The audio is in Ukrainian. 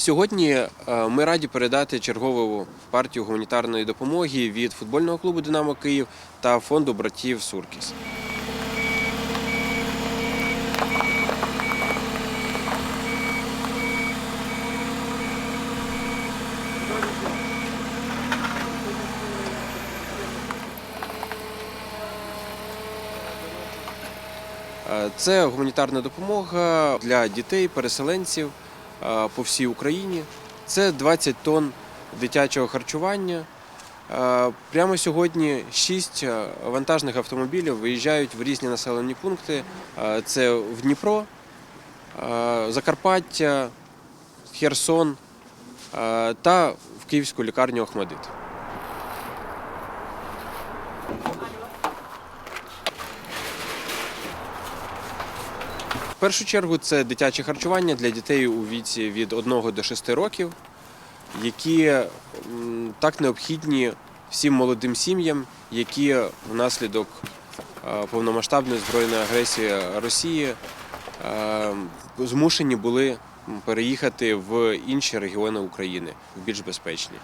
Сьогодні е, ми раді передати чергову партію гуманітарної допомоги від футбольного клубу Динамо Київ та фонду братів Суркіс. Е, Це гуманітарна допомога для дітей, переселенців по всій Україні. Це 20 тонн дитячого харчування. Е, Прямо сьогодні 6 вантажних автомобілів виїжджають в різні населені пункти. Е, Це в Дніпро, е, Закарпаття, Херсон е, та в Київську лікарню Охмадит. В першу чергу це дитяче харчування для дітей у віці від 1 до 6 років, які так необхідні всім молодим сім'ям, які внаслідок е, повномасштабної збройної агресії Росії е, змушені були переїхати в інші регіони України, в більш безпечні.